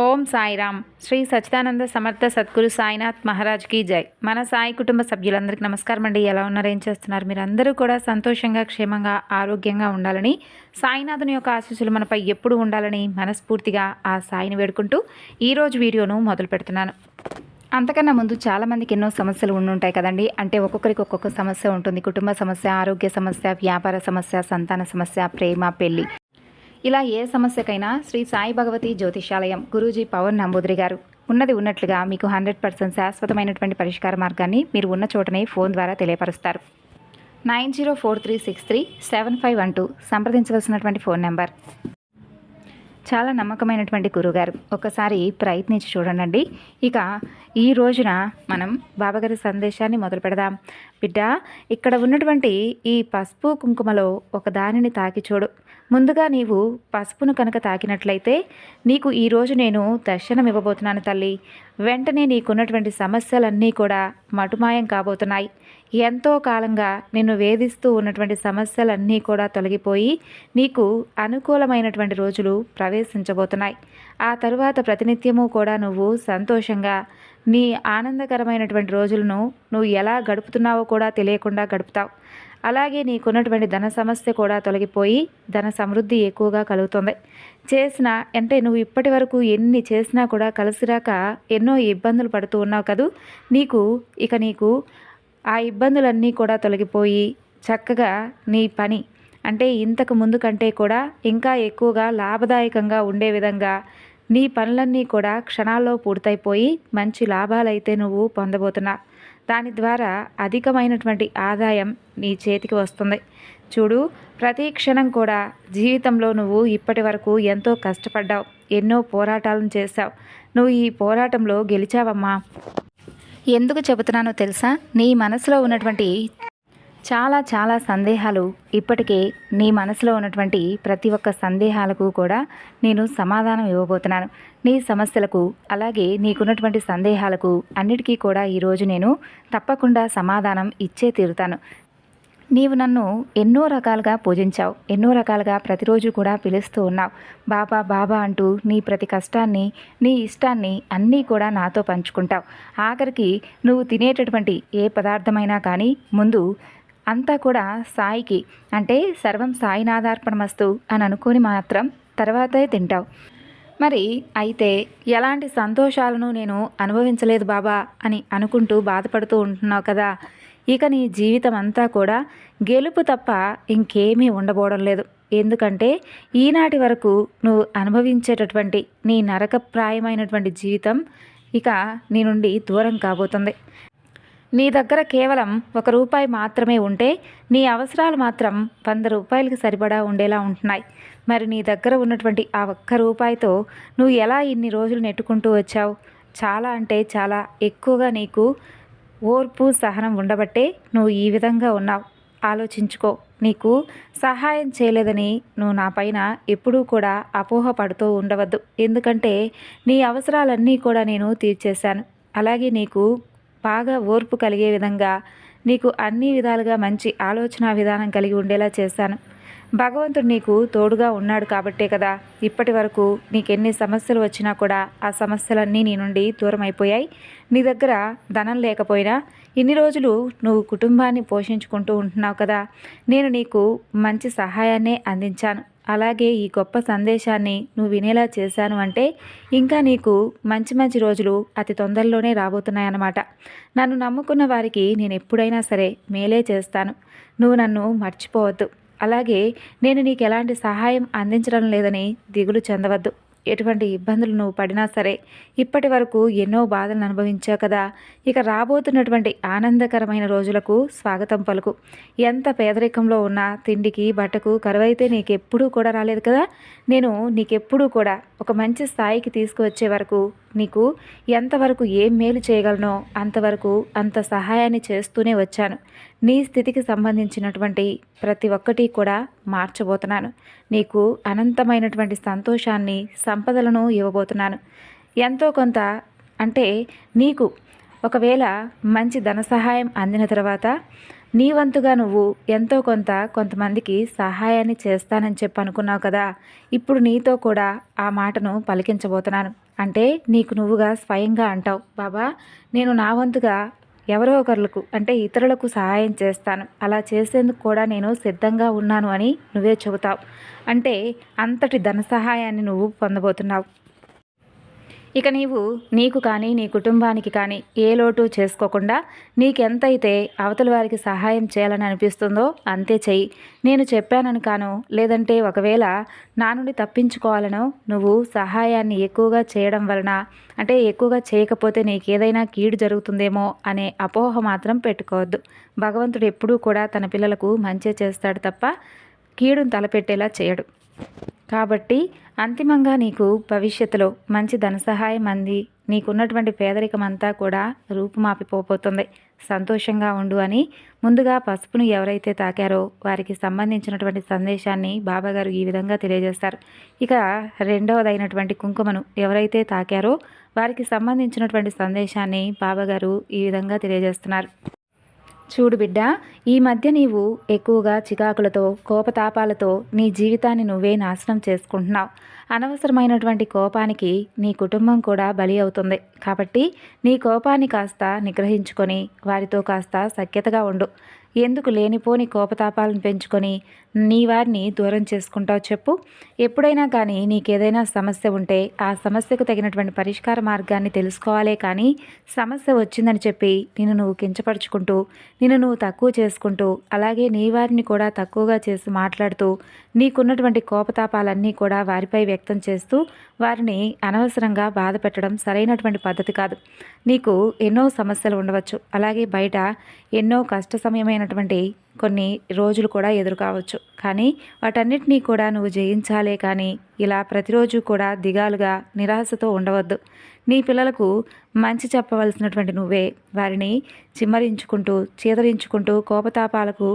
ఓం సాయిరామ్. శ్రీ సచ్చిదానంద సమర్థ సద్గురు సాయినాథ్ మహారాజ్కి జై. మన సాయి కుటుంబ సభ్యులందరికీ నమస్కారం అండి. ఎలా ఉన్నారు? ఏం చేస్తున్నారు? మీరందరూ కూడా సంతోషంగా క్షేమంగా ఆరోగ్యంగా ఉండాలని సాయినాథుని యొక్క ఆశీస్సులు మనపై ఎప్పుడు ఉండాలని మనస్ఫూర్తిగా ఆ సాయిని వేడుకుంటూ ఈరోజు వీడియోను మొదలు పెడుతున్నాను. అంతకన్నా ముందు చాలామందికి ఎన్నో సమస్యలు ఉండుంటాయి కదండి. అంటే ఒక్కొక్కరికి ఒక్కొక్క సమస్య ఉంటుంది. కుటుంబ సమస్య ఆరోగ్య సమస్య వ్యాపార సమస్య సంతాన సమస్య ప్రేమ పెళ్ళి. ఇలా ఏ సమస్యకైనా శ్రీ సాయి భగవతి జ్యోతిషాలయం గురూజీ పవన్ నంబూదిరి గారు. ఉన్నది ఉన్నట్లుగా మీకు హండ్రెడ్ పర్సెంట్ శాశ్వతమైనటువంటి పరిష్కార మార్గాన్ని మీరు ఉన్న చోటనే ఫోన్ ద్వారా తెలియపరుస్తారు. Nine zero four three six three seven five one two సంప్రదించవలసినటువంటి phone number. చాలా నమ్మకమైనటువంటి గురుగారు. ఒకసారి ప్రయత్నించి చూడండి ఇక ఈ రోజున మనం బాబాగారి సందేశాన్ని మొదలు పెడదాం. బిడ్డ ఇక్కడ ఉన్నటువంటి ఈ పసుపు కుంకుమలో ఒక దానిని తాకి చూడు. ముందుగా నీవు పసుపును కనుక తాకినట్లయితే నీకు ఈరోజు నేను దర్శనం ఇవ్వబోతున్నాను తల్లి. వెంటనే నీకున్నటువంటి సమస్యలన్నీ కూడా మటుమాయం కాబోతున్నాయి. ఎంతో కాలంగా నిన్ను వేధిస్తూ ఉన్నటువంటి సమస్యలన్నీ కూడా తొలగిపోయి నీకు అనుకూలమైనటువంటి రోజులు ప్రవేశించబోతున్నాయి. ఆ తరువాత ప్రతినిత్యము కూడా నువ్వు సంతోషంగా నీ ఆనందకరమైనటువంటి రోజులను నువ్వు ఎలా గడుపుతున్నావో కూడా తెలియకుండా గడుపుతావు. అలాగే నీకున్నటువంటి ధన సమస్య కూడా తొలగిపోయి ధన సమృద్ధి ఎక్కువగా కలుగుతుంది. చేసిన అంటే నువ్వు ఇప్పటి వరకు ఎన్ని చేసినా కూడా కలిసిరాక ఎన్నో ఇబ్బందులు పడుతూ ఉన్నావు కదూ. నీకు ఇక నీకు ఆ ఇబ్బందులన్నీ కూడా తొలగిపోయి చక్కగా నీ పని అంటే ఇంతకు ముందు కంటే కూడా ఇంకా ఎక్కువగా లాభదాయకంగా ఉండే విధంగా నీ పనులన్నీ కూడా క్షణాల్లో పూర్తయిపోయి మంచి లాభాలైతే నువ్వు పొందబోతున్నా. దాని ద్వారా అధికమైనటువంటి ఆదాయం నీ చేతికి వస్తుంది. చూడు ప్రతి క్షణం కూడా జీవితంలో నువ్వు ఇప్పటి వరకు ఎంతో కష్టపడ్డావు ఎన్నో పోరాటాలను చేశావు. నువ్వు ఈ పోరాటంలో గెలిచావమ్మా. ఎందుకు చెబుతున్నానో తెలుసా? నీ మనసులో ఉన్నటువంటి చాలా చాలా సందేహాలు ఇప్పటికే నీ మనసులో ఉన్నటువంటి ప్రతి ఒక్క సందేహాలకు కూడా నేను సమాధానం ఇవ్వబోతున్నాను. నీ సమస్యలకు అలాగే నీకున్నటువంటి సందేహాలకు అన్నిటికీ కూడా ఈరోజు నేను తప్పకుండా సమాధానం ఇచ్చే తీరుతాను. నీవు నన్ను ఎన్నో రకాలుగా పూజించావు. ఎన్నో రకాలుగా ప్రతిరోజు కూడా పిలుస్తూ ఉన్నావు. బాబా బాబా అంటూ నీ ప్రతి కష్టాన్ని నీ ఇష్టాన్ని అన్నీ కూడా నాతో పంచుకుంటావు. ఆఖరికి నువ్వు తినేటటువంటి ఏ పదార్థమైనా కానీ ముందు అంతా కూడా సాయికి అంటే సర్వం సాయినాథార్పణమస్తు అని అనుకుని మాత్రం తర్వాతే తింటావు. మరి అయితే ఎలాంటి సంతోషాలను నేను అనుభవించలేదు బాబా అని అనుకుంటూ బాధపడుతూ ఉంటున్నావు కదా? ఇక నీ జీవితం అంతా కూడా గెలుపు తప్ప ఇంకేమీ ఉండబోవడం లేదు. ఎందుకంటే ఈనాటి వరకు నువ్వు అనుభవించేటటువంటి నీ నరకప్రాయమైనటువంటి జీవితం ఇక నీ నుండి దూరం కాబోతుంది. నీ దగ్గర కేవలం ఒక రూపాయి మాత్రమే ఉంటే నీ అవసరాలు మాత్రం వంద రూపాయలకి సరిపడా ఉండేలా ఉంటున్నాయి. మరి నీ దగ్గర ఉన్నటువంటి ఆ ఒక్క రూపాయితో నువ్వు ఎలా ఇన్ని రోజులు నెట్టుకుంటూ వచ్చావు? చాలా అంటే చాలా ఎక్కువగా నీకు ఓర్పు సహనం ఉండబట్టే నువ్వు ఈ విధంగా ఉన్నావు. ఆలోచించుకో. నీకు సహాయం చేయలేదని నువ్వు నా పైన ఎప్పుడూ కూడా అపోహ పడుతూ ఉండవద్దు. ఎందుకంటే నీ అవసరాలన్నీ కూడా నేను తీర్చేశాను. అలాగే నీకు బాగా ఓర్పు కలిగే విధంగా నీకు అన్ని విధాలుగా మంచి ఆలోచన విధానం కలిగి ఉండేలా చేశాను. భగవంతుడు నీకు తోడుగా ఉన్నాడు కాబట్టే కదా. ఇప్పటి వరకు నీకు ఎన్ని సమస్యలు వచ్చినా కూడా ఆ సమస్యలన్నీ నీ నుండి దూరం అయిపోయాయి నీ దగ్గర ధనం లేకపోయినా ఇన్ని రోజులు నువ్వు కుటుంబాన్ని పోషించుకుంటూ ఉంటున్నావు కదా. నేను నీకు మంచి సహాయాన్నే అందించాను. అలాగే ఈ గొప్ప సందేశాన్ని నువ్వు వినేలా చేశాను అంటే ఇంకా నీకు మంచి మంచి రోజులు అతి తొందరలోనే రాబోతున్నాయన్నమాట. నన్ను నమ్ముకున్న వారికి నేను ఎప్పుడైనా సరే మేలే చేస్తాను. నువ్వు నన్ను మర్చిపోవద్దు. అలాగే నేను నీకు ఎలాంటి సహాయం అందించడం లేదని దిగులు చెందవద్దు. ఎటువంటి ఇబ్బందులు నువ్వు పడినా సరే ఇప్పటి వరకు ఎన్నో బాధలను అనుభవించావు కదా. ఇక రాబోతున్నటువంటి ఆనందకరమైన రోజులకు స్వాగతం పలుకు. ఎంత పేదరికంలో ఉన్నా తిండికి బట్టకు కరువైతే నీకెప్పుడూ కూడా రాలేదు కదా. నేను నీకెప్పుడూ కూడా ఒక మంచి స్థాయికి తీసుకువచ్చే వరకు నీకు ఎంతవరకు ఏం మేలు చేయగలనో అంతవరకు అంత సహాయాన్ని చేస్తూనే వచ్చాను. నీ స్థితికి సంబంధించినటువంటి ప్రతి ఒక్కటి కూడా మార్చబోతున్నాను. నీకు అనంతమైనటువంటి సంతోషాన్ని సంపదలను ఇవ్వబోతున్నాను. ఎంతో కొంత అంటే నీకు ఒకవేళ మంచి ధన సహాయం అందిన తర్వాత నీ వంతుగా నువ్వు ఎంతో కొంత కొంతమందికి సహాయాన్ని చేస్తానని చెప్పి అనుకున్నావు కదా ఇప్పుడు నీతో కూడా ఆ మాటను పలికించబోతున్నాను. అంటే నీకు నువ్వుగా స్వయంగా అంటావు. బాబా నేను నా వంతుగా ఎవరో ఒకరులకు అంటే ఇతరులకు సహాయం చేస్తాను. అలా చేసేందుకు కూడా నేను సిద్ధంగా ఉన్నాను అని నువ్వే చెబుతావు. అంటే అంతటి ధన సహాయాన్ని నువ్వు పొందబోతున్నావు. ఇక నీవు నీకు కానీ నీ కుటుంబానికి కానీ ఏ లోటు చేసుకోకుండా నీకెంతైతే అవతల వారికి సహాయం చేయాలని అనిపిస్తుందో అంతే చెయ్యి. నేను చెప్పానని కాను లేదంటే ఒకవేళ నా నుండి తప్పించుకోవాలనో నువ్వు సహాయాన్ని ఎక్కువగా చేయడం వలన అంటే ఎక్కువగా చేయకపోతే నీకేదైనా కీడు జరుగుతుందేమో అనే అపోహ మాత్రం పెట్టుకోవద్దు. భగవంతుడు ఎప్పుడూ కూడా తన పిల్లలకు మంచి చేస్తాడు తప్ప కీడును తలపెట్టేలా చేయడు. కాబట్టి అంతిమంగా నీకు భవిష్యత్తులో మంచి ధన సహాయం అంది. నీకున్నటువంటి పేదరికం అంతా కూడా రూపుమాపిపోబోతుంది. సంతోషంగా ఉండు అని ముందుగా పసుపును ఎవరైతే తాకారో వారికి సంబంధించినటువంటి సందేశాన్ని బాబాగారు ఈ విధంగా తెలియజేస్తారు. ఇక రెండవదైనటువంటి కుంకుమను ఎవరైతే తాకారో వారికి సంబంధించినటువంటి సందేశాన్ని బాబాగారు ఈ విధంగా తెలియజేస్తున్నారు. చూడు బిడ్డ ఈ మధ్య నీవు ఎక్కువగా చికాకులతో కోపతాపాలతో నీ జీవితాన్ని నువ్వే నాశనం చేసుకుంటున్నావు. అనవసరమైనటువంటి కోపానికి నీ కుటుంబం కూడా బలి అవుతుంది. కాబట్టి నీ కోపాన్ని కాస్త నిగ్రహించుకొని వారితో కాస్త సఖ్యతగా ఉండు. ఎందుకు లేనిపోని కోపతాపాలను పెంచుకొని నీ వారిని దూరం చేసుకుంటావు చెప్పు. ఎప్పుడైనా కానీ నీకేదైనా సమస్య ఉంటే ఆ సమస్యకు తగినటువంటి పరిష్కార మార్గాన్ని తెలుసుకోవాలే కానీ సమస్య వచ్చిందని చెప్పి నిన్ను నువ్వు కించపరుచుకుంటూ నిన్ను నువ్వు తక్కువ చేసుకుంటూ అలాగే నీ వారిని కూడా తక్కువగా చేసి మాట్లాడుతూ నీకున్నటువంటి కోపతాపాలన్నీ కూడా వారిపై వ్యక్తం చేస్తూ వారిని అనవసరంగా బాధ పెట్టడం సరైనటువంటి పద్ధతి కాదు. నీకు ఎన్నో సమస్యలు ఉండవచ్చు. అలాగే బయట ఎన్నో కష్ట సమయమైనటువంటి కొన్ని రోజులు కూడా ఎదురు కావచ్చు. కానీ వాటన్నిటినీ కూడా నువ్వు జయించాలే కానీ ఇలా ప్రతిరోజు కూడా దిగాలుగా నిరాశతో ఉండవద్దు. నీ పిల్లలకు మంచి చెప్పవలసినటువంటి నువ్వే వారిని చిమ్మరించుకుంటూ చీదరించుకుంటూ కోపతాపాలకు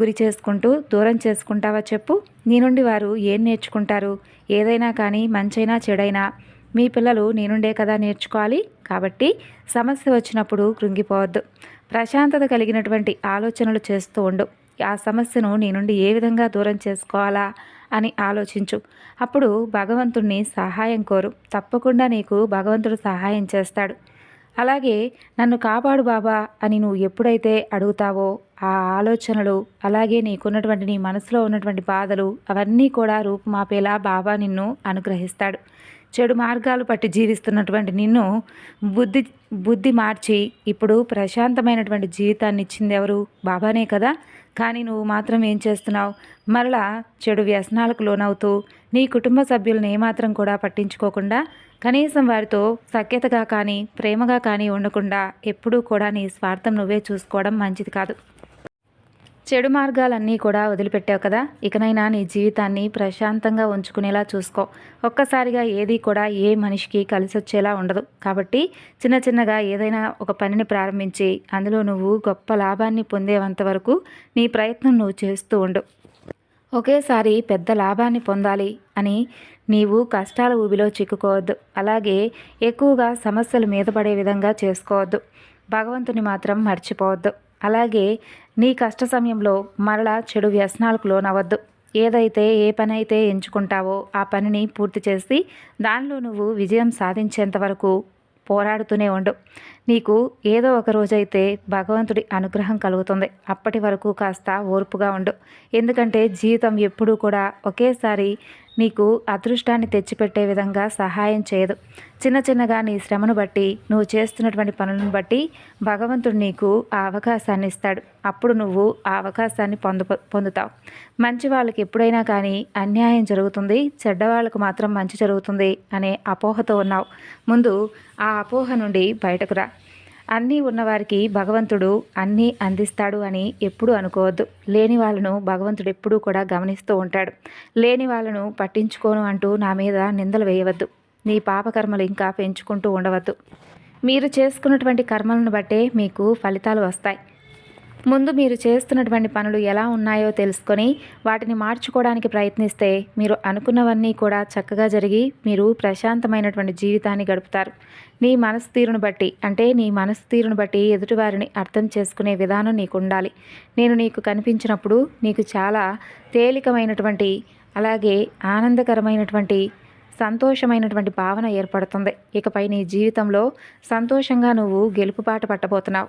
గురి చేసుకుంటూ దూరం చేసుకుంటావా చెప్పు. నీ నుండి వారు ఏం నేర్చుకుంటారు? ఏదైనా కానీ మంచైనా చెడైనా మీ పిల్లలు నేనుండే కదా నేర్చుకోవాలి. కాబట్టి సమస్య వచ్చినప్పుడు కృంగిపోవద్దు. ప్రశాంతత కలిగినటువంటి ఆలోచనలు చేస్తూ ఉండు. ఆ సమస్యను నీ నుండి ఏ విధంగా దూరం చేసుకోవాలా అని ఆలోచించు. అప్పుడు భగవంతుణ్ణి సహాయం కోరు. తప్పకుండా నీకు భగవంతుడు సహాయం చేస్తాడు. అలాగే నన్ను కాపాడు బాబా అని నువ్వు ఎప్పుడైతే అడుగుతావో ఆ ఆలోచనలు అలాగే నీకున్నటువంటి నీ మనసులో ఉన్నటువంటి బాధలు అవన్నీ కూడా రూపుమాపేలా బాబా నిన్ను అనుగ్రహిస్తాడు. చెడు మార్గాలు పట్టి జీవిస్తున్నటువంటి నిన్ను బుద్ధి బుద్ధి మార్చి ఇప్పుడు ప్రశాంతమైనటువంటి జీవితాన్ని ఇచ్చింది ఎవరు? బాబానే కదా. కానీ నువ్వు మాత్రం ఏం చేస్తున్నావు? మరలా చెడు వ్యసనాలకు లోనవుతూ నీ కుటుంబ సభ్యులను ఏమాత్రం కూడా పట్టించుకోకుండా కనీసం వారితో సఖ్యతగా కానీ ప్రేమగా కానీ ఉండకుండా ఎప్పుడూ కూడా నీ స్వార్థం నువ్వే చూసుకోవడం మంచిది కాదు. చెడు మార్గాలన్నీ కూడా వదిలిపెట్టావు కదా? ఇకనైనా నీ జీవితాన్ని ప్రశాంతంగా ఉంచుకునేలా చూసుకో. ఒక్కసారిగా ఏది కూడా ఏ మనిషికి కలిసి వచ్చేలా ఉండదు. కాబట్టి చిన్న చిన్నగా ఏదైనా ఒక పనిని ప్రారంభించి అందులో నువ్వు గొప్ప లాభాన్ని పొందేవంత వరకు నీ ప్రయత్నం నువ్వు చేస్తూ ఉండు. ఒకేసారి పెద్ద లాభాన్ని పొందాలి అని నీవు కష్టాల ఊబిలో చిక్కుకోవద్దు. అలాగే ఎక్కువగా సమస్యలు మీద పడే విధంగా చేసుకోవద్దు. భగవంతుని మాత్రం మర్చిపోవద్దు. అలాగే నీ కష్ట సమయంలో మరలా చెడు వ్యసనాలకు లోనవద్దు ఏదైతే ఏ పని అయితే ఎంచుకుంటావో ఆ పనిని పూర్తి చేసి దానిలో నువ్వు విజయం సాధించేంత వరకు పోరాడుతూనే ఉండు. నీకు ఏదో ఒక రోజైతే భగవంతుడి అనుగ్రహం కలుగుతుంది. అప్పటి వరకు కాస్త ఓర్పుగా ఉండు. ఎందుకంటే జీవితం ఎప్పుడూ కూడా ఒకేసారి నీకు అదృష్టాన్ని తెచ్చిపెట్టే విధంగా సహాయం చేయదు. చిన్న చిన్నగా నీ శ్రమను బట్టి నువ్వు చేస్తున్నటువంటి పనులను బట్టి భగవంతుడు నీకు ఆ అవకాశాన్ని ఇస్తాడు. అప్పుడు నువ్వు ఆ అవకాశాన్ని పొందు పొందుతావు. మంచి వాళ్ళకి ఎప్పుడైనా కానీ అన్యాయం జరుగుతుంది. చెడ్డవాళ్ళకు మాత్రం మంచి జరుగుతుంది అనే అపోహతో ఉన్నావు. ముందు ఆ అపోహ నుండి బయటకు రా. అన్నీ ఉన్నవారికి భగవంతుడు అన్నీ అందిస్తాడు అని ఎప్పుడూ అనుకోవద్దు. లేని వాళ్ళను భగవంతుడు ఎప్పుడూ కూడా గమనిస్తూ ఉంటాడు. లేని వాళ్ళను పట్టించుకోను అంటూ నా మీద నిందలు వేయవద్దు. నీ పాపకర్మలు ఇంకా పెంచుకుంటూ ఉండవద్దు. మీరు చేసుకున్నటువంటి కర్మలను బట్టే మీకు ఫలితాలు వస్తాయి. ముందు మీరు చేస్తున్నటువంటి పనులు ఎలా ఉన్నాయో తెలుసుకొని వాటిని మార్చుకోవడానికి ప్రయత్నిస్తే మీరు అనుకున్నవన్నీ కూడా చక్కగా జరిగి మీరు ప్రశాంతమైనటువంటి జీవితాన్ని గడుపుతారు. నీ మనసు తీరును బట్టి అంటే నీ మనసు తీరును బట్టి ఎదుటివారిని అర్థం చేసుకునే విధానం నీకు ఉండాలి నేను నీకు కనిపించినప్పుడు నీకు చాలా తేలికమైనటువంటి అలాగే ఆనందకరమైనటువంటి సంతోషమైనటువంటి భావన ఏర్పడుతుంది. ఇకపై నీ జీవితంలో సంతోషంగా నువ్వు గెలుపుపాట పట్టబోతున్నావు.